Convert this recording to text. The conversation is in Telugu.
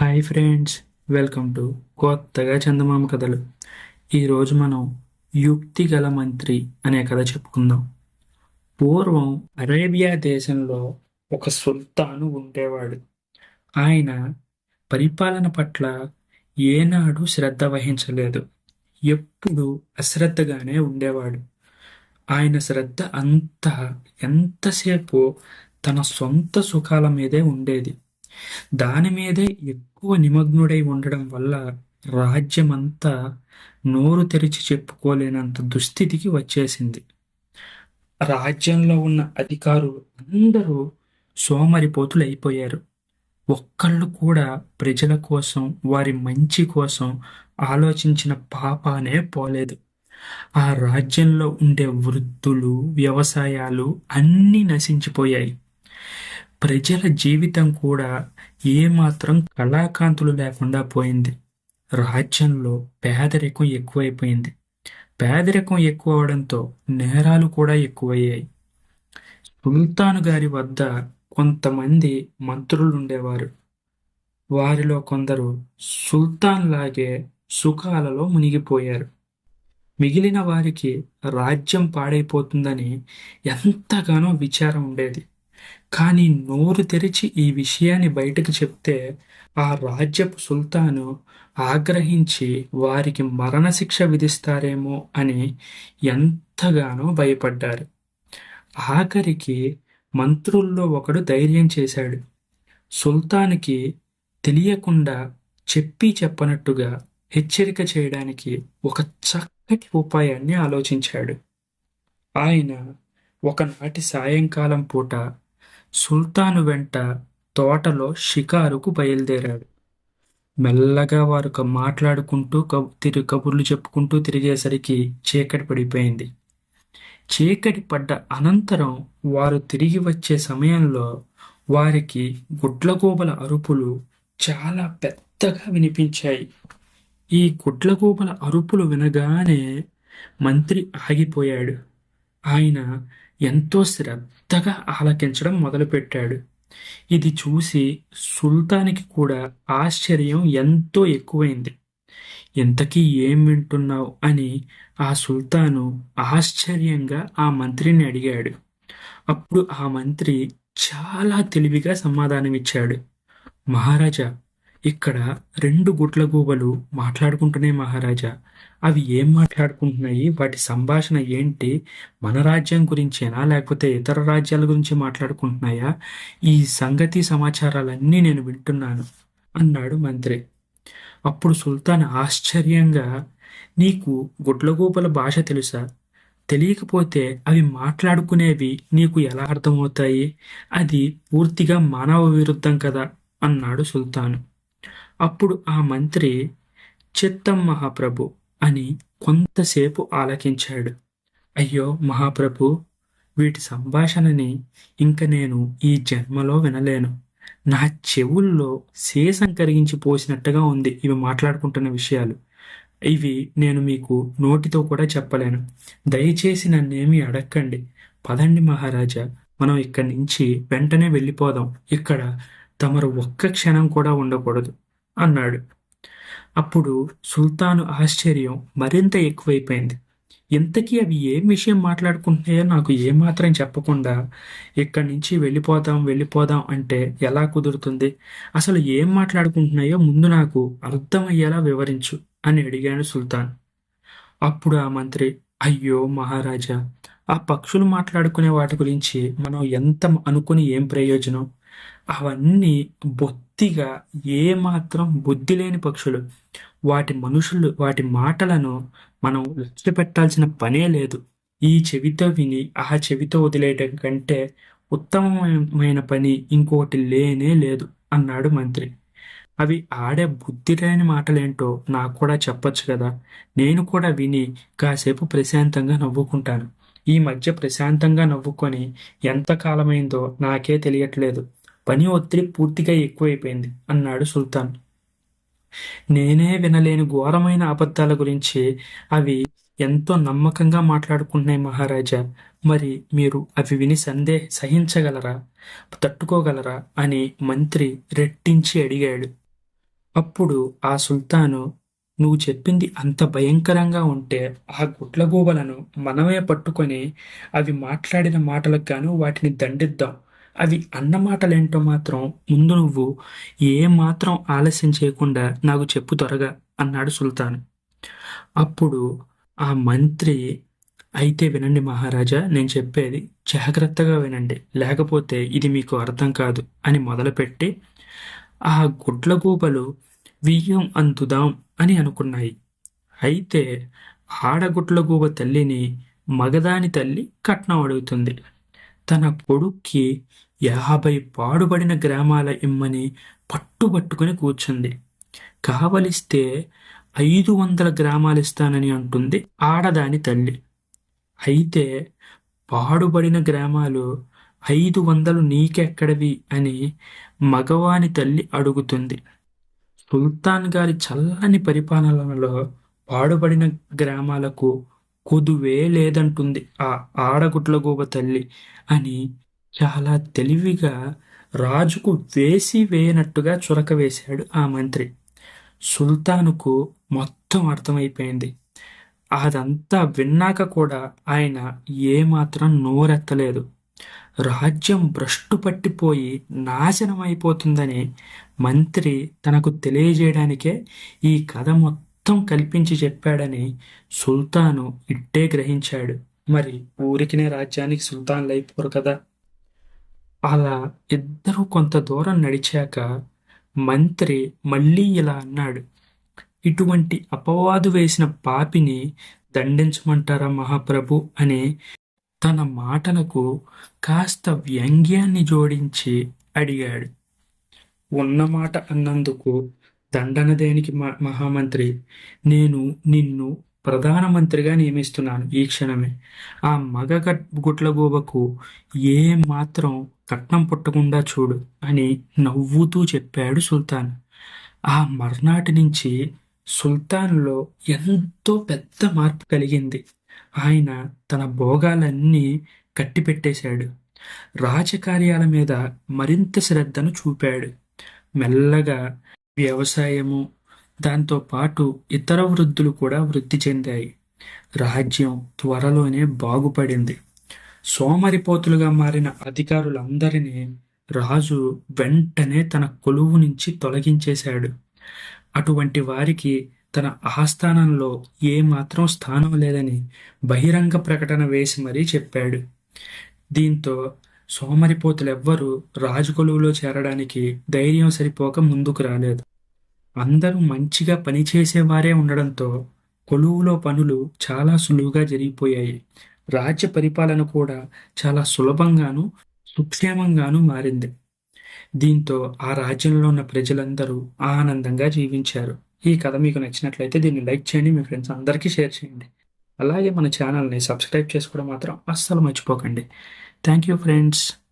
హాయ్ ఫ్రెండ్స్ వెల్కమ్ టు కొత్తగా చందమామ కథలు. ఈరోజు మనం యుక్తి గల మంత్రి అనే కథ చెప్పుకుందాం. పూర్వం అరేబియా దేశంలో ఒక సుల్తాను ఉండేవాడు. ఆయన పరిపాలన పట్ల ఏనాడు శ్రద్ధ వహించలేదు. ఎప్పుడు అశ్రద్ధగానే ఉండేవాడు. ఆయన శ్రద్ధ అంతా ఎంతసేపు తన సొంత సుఖాల మీదే ఉండేది. దాని మీదే ఎక్కువ నిమగ్నుడై ఉండడం వల్ల రాజ్యమంతా నోరు తెరిచి చెప్పుకోలేనంత దుస్థితికి వచ్చేసింది. రాజ్యంలో ఉన్న అధికారులు అందరూ సోమరిపోతులు అయిపోయారు ఒక్కళ్ళు కూడా ప్రజల కోసం వారి మంచి కోసం ఆలోచించిన పాపానే పోలేదు. ఆ రాజ్యంలో ఉండే వృత్తులు వ్యవసాయాలు అన్నీ నశించిపోయాయి. ప్రజల జీవితం కూడా ఏమాత్రం కళాకాంతులు లేకుండా పోయింది. రాజ్యంలో పేదరికం ఎక్కువైపోయింది. పేదరికం ఎక్కువ అవడంతో నేరాలు కూడా ఎక్కువయ్యాయి. సుల్తాను గారి వద్ద కొంతమంది మంత్రులు ఉండేవారు వారిలో కొందరు సుల్తాన్ లాగే సుఖాలలో మునిగిపోయారు. మిగిలిన వారికి రాజ్యం పాడైపోతుందని ఎంతగానో విచారం ఉండేది. కానీ నోరు తెరిచి ఈ విషయాన్ని బయటకు చెప్తే ఆ రాజ్యపు సుల్తాను ఆగ్రహించి వారికి మరణశిక్ష విధిస్తారేమో అని ఎంతగానో భయపడ్డారు ఆఖరికి మంత్రుల్లో ఒకడు ధైర్యం చేశాడు. సుల్తాన్కి తెలియకుండా చెప్పి చెప్పనట్టుగా హెచ్చరిక చేయడానికి ఒక చక్కటి ఉపాయాన్ని ఆలోచించాడు. ఆయన ఒకనాటి సాయంకాలం పూట సుల్తాను వెంట తోటలో షికారుకు బయలుదేరాడు. మెల్లగా వారు మాట్లాడుకుంటూ తిరు కబుర్లు చెప్పుకుంటూ తిరిగేసరికి చీకటి పడిపోయింది. చీకటి పడ్డ అనంతరం వారు తిరిగి వచ్చే సమయంలో వారికి గుడ్లగూబల అరుపులు చాలా పెద్దగా వినిపించాయి. ఈ గుడ్లగూబల అరుపులు వినగానే మంత్రి ఆగిపోయాడు. ఆయన ఎంతో శ్రద్ధగా ఆలకించడం మొదలుపెట్టాడు. ఇది చూసి సుల్తానికి కూడా ఆశ్చర్యం ఎంతో ఎక్కువైంది. ఇంతకీ ఏం వింటున్నావు? అని ఆ సుల్తాను ఆశ్చర్యంగా ఆ మంత్రిని అడిగాడు. అప్పుడు ఆ మంత్రి చాలా తెలివిగా సమాధానమిచ్చాడు. మహారాజా ఇక్కడ రెండు గుడ్లగూబలు మాట్లాడుకుంటున్నాయి మహారాజా. అవి ఏం మాట్లాడుకుంటున్నాయి? వాటి సంభాషణ ఏంటి? మన రాజ్యం గురించేనా? లేకపోతే ఇతర రాజ్యాల గురించి మాట్లాడుకుంటున్నాయా? ఈ సంగతి సమాచారాలన్నీ నేను వింటున్నాను అన్నాడు మంత్రి. అప్పుడు సుల్తాన్ ఆశ్చర్యంగా నీకు గుడ్లగూపల భాష తెలుసా? తెలియకపోతే అవి మాట్లాడుకునేవి నీకు ఎలా అర్థమవుతాయి? అది పూర్తిగా మానవ విరుద్ధం కదా అన్నాడు సుల్తాన్. అప్పుడు ఆ మంత్రి చిత్తం మహాప్రభు అని కొంతసేపు ఆలకించాడు. అయ్యో మహాప్రభు వీటి సంభాషణని ఇంక నేను ఈ జన్మలో వినలేను. నా చెవుల్లో శేషం కరిగించి పోసినట్టుగా ఉంది ఇవి మాట్లాడుకుంటున్న విషయాలు. ఇవి నేను మీకు నోటితో కూడా చెప్పలేను. దయచేసి నన్నేమీ అడక్కండి. పదండి మహారాజా మనం ఇక్కడి నుంచి వెంటనే వెళ్ళిపోదాం. ఇక్కడ తమరు ఒక్క క్షణం కూడా ఉండకూడదు. అన్నాడు. అప్పుడు సుల్తాను ఆశ్చర్యం మరింత ఎక్కువైపోయింది. ఇంతకీ అవి ఏం విషయం మాట్లాడుకుంటున్నాయో నాకు ఏమాత్రం చెప్పకుండా ఇక్కడి నుంచి వెళ్ళిపోదాం వెళ్ళిపోదాం అంటే ఎలా కుదురుతుంది? అసలు ఏం మాట్లాడుకుంటున్నాయో ముందు నాకు అర్థమయ్యేలా వివరించు అని అడిగాడు సుల్తాన్. అప్పుడు ఆ మంత్రి అయ్యో మహారాజా ఆ పక్షులు మాట్లాడుకునే వాటి గురించి మనం ఎంత అనుకుని ఏం ప్రయోజనం? అవన్నీ పూర్తిగా ఏమాత్రం బుద్ధి లేని పక్షులు. వాటి మనుషులు వాటి మాటలను మనం లక్ష్య పెట్టాల్సిన పనే లేదు. ఈ చెవితో విని ఆ చెవితో వదిలేయటం కంటే ఉత్తమమైన పని ఇంకోటి లేనే లేదు అన్నాడు మంత్రి. అవి ఆడే బుద్ధి లేని మాటలేంటో నాకు కూడా చెప్పొచ్చు కదా. నేను కూడా విని కాసేపు ప్రశాంతంగా నవ్వుకుంటాను. ఈ మధ్య ప్రశాంతంగా నవ్వుకొని ఎంత కాలమైందో నాకే తెలియట్లేదు. పని ఒత్తిడి పూర్తిగా ఎక్కువైపోయింది అన్నాడు సుల్తాన్. నేనే వినలేని ఘోరమైన అబద్ధాల గురించి అవి ఎంతో నమ్మకంగా మాట్లాడుకుంటున్నాయి మహారాజా. మరి మీరు అవి విని సందే సహించగలరా? తట్టుకోగలరా? అని మంత్రి రెట్టించి అడిగాడు. అప్పుడు ఆ సుల్తాను నువ్వు చెప్పింది అంత భయంకరంగా ఉంటే ఆ గుడ్లగూబలను మనమే పట్టుకొని అవి మాట్లాడిన మాటలకు గాను వాటిని దండిద్దాం. అవి అన్నమాటలేంటో మాత్రం ముందు నువ్వు ఏ మాత్రం ఆలస్యం చేయకుండా నాకు చెప్పు త్వరగా అన్నాడు సుల్తాన్. అప్పుడు ఆ మంత్రి అయితే వినండి మహారాజా నేను చెప్పేది జాగ్రత్తగా వినండి. లేకపోతే ఇది మీకు అర్థం కాదు అని మొదలుపెట్టి ఆ గుడ్లగూబలు వియ్యం అందుదాం అని అనుకున్నాయి. అయితే ఆడగుడ్లగూబ తల్లిని మగదాని తల్లి కట్నం అడుగుతుంది. తన కొడుక్కి యాభై పాడుబడిన గ్రామాల ఇమ్మని పట్టుబట్టుకుని కూర్చుంది. కావలిస్తే ఐదు వందల గ్రామాలు ఇస్తానని అంటుంది ఆడదాని తల్లి. అయితే పాడుబడిన గ్రామాలు ఐదు వందలు నీకెక్కడవి అని మగవాని తల్లి అడుగుతుంది. సుల్తాన్ గారి చల్లని పరిపాలనలో పాడుబడిన గ్రామాలకు కొదువే లేదంటుంది ఆ ఆడగుడ్లగూబ తల్లి అని చాలా తెలివిగా రాజుకు వేసి వేయనట్టుగా చురక వేశాడు ఆ మంత్రి. సుల్తానుకు మొత్తం అర్థమైపోయింది. అదంతా విన్నాక కూడా ఆయన ఏమాత్రం నోరెత్తలేదు. రాజ్యం భ్రష్టు పట్టిపోయి నాశనం అయిపోతుందని మంత్రి తనకు తెలియజేయడానికే ఈ కథ మొత్తం కల్పించి చెప్పాడని సుల్తాను ఇట్టే గ్రహించాడు. మరి ఊరికినే రాజ్యానికి సుల్తాన్లు అయిపోరు కదా? అలా ఇద్దరు కొంత దూరం నడిచాక మంత్రి మళ్ళీ ఇలా అన్నాడు ఇటువంటి అపవాదు వేసిన పాపిని దండించమంటారా మహాప్రభు? అని తన మాటలకు కాస్త వ్యంగ్యాన్ని జోడించి అడిగాడు. ఉన్నమాట అన్నందుకు దండన దేనికి మహామంత్రి? నేను నిన్ను ప్రధానమంత్రిగా నియమిస్తున్నాను ఈ క్షణమే. ఆ మగ గుట్లగూబకు ఏ మాత్రం కట్నం పుట్టకుండా చూడు అని నవ్వుతూ చెప్పాడు సుల్తాన్. ఆ మర్నాటి నుంచి సుల్తాన్లో ఎంతో పెద్ద మార్పు కలిగింది. ఆయన తన భోగాలన్నీ కట్టిపెట్టేశాడు. రాజకార్యాల మీద మరింత శ్రద్ధను చూపాడు. మెల్లగా వ్యవసాయము దాంతో పాటు ఇతర వృద్ధులు కూడా వృద్ధి చెందాయి. రాజ్యం త్వరలోనే బాగుపడింది. సోమరిపోతులుగా మారిన అధికారులందరినీ రాజు వెంటనే తన కొలువు నుంచి తొలగించేశాడు. అటువంటి వారికి తన ఆస్థానంలో ఏమాత్రం స్థానం లేదని బహిరంగ ప్రకటన వేసి మరీ చెప్పాడు. దీంతో సోమరిపోతులెవ్వరూ రాజుకొలువులో చేరడానికి ధైర్యం సరిపోక ముందుకు రాలేదు. అందరూ మంచిగా పనిచేసేవారే ఉండడంతో కొలువులో పనులు చాలా సులువుగా జరిగిపోయాయి. రాజ్య పరిపాలన కూడా చాలా సులభంగాను సుక్షేమంగాను మారింది. దీంతో ఆ రాజ్యంలో ఉన్న ప్రజలందరూ ఆనందంగా జీవించారు. ఈ కథ మీకు నచ్చినట్లయితే దీన్ని లైక్ చేయండి మీ ఫ్రెండ్స్ అందరికీ షేర్ చేయండి. అలాగే మన ఛానల్ని సబ్స్క్రైబ్ చేసుకోవడం మాత్రం అస్సలు మర్చిపోకండి. Thank you friends.